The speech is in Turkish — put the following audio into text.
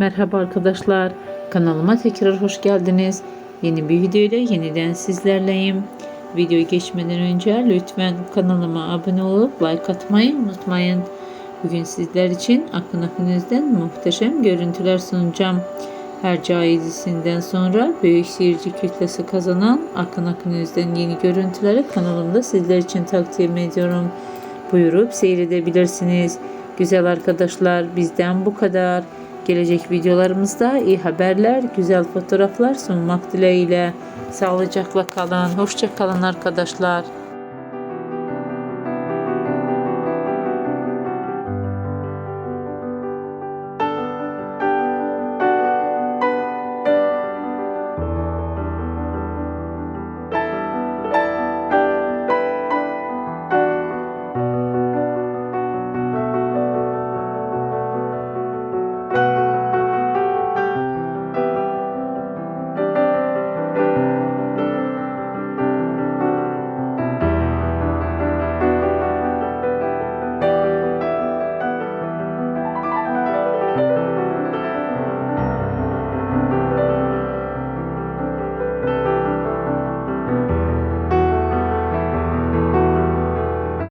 Merhaba arkadaşlar. Kanalıma tekrar hoş geldiniz. Yeni bir video ile yeniden sizlerleyim. Videoya geçmeden önce lütfen kanalıma abone olup like atmayı unutmayın. Bugün sizler için Akın Akınöz'den muhteşem görüntüler sunacağım. Hercai dizisinden sonra büyük seyirci kütlesi kazanan Akın Akınöz'den yeni görüntüleri kanalımda sizler için takdim ediyorum. Buyurup seyredebilirsiniz. Güzel arkadaşlar bizden bu kadar. Gelecek videolarımızda iyi haberler, güzel fotoğraflar sunmak dileğiyle. Sağlıcakla kalın. Hoşça kalın arkadaşlar.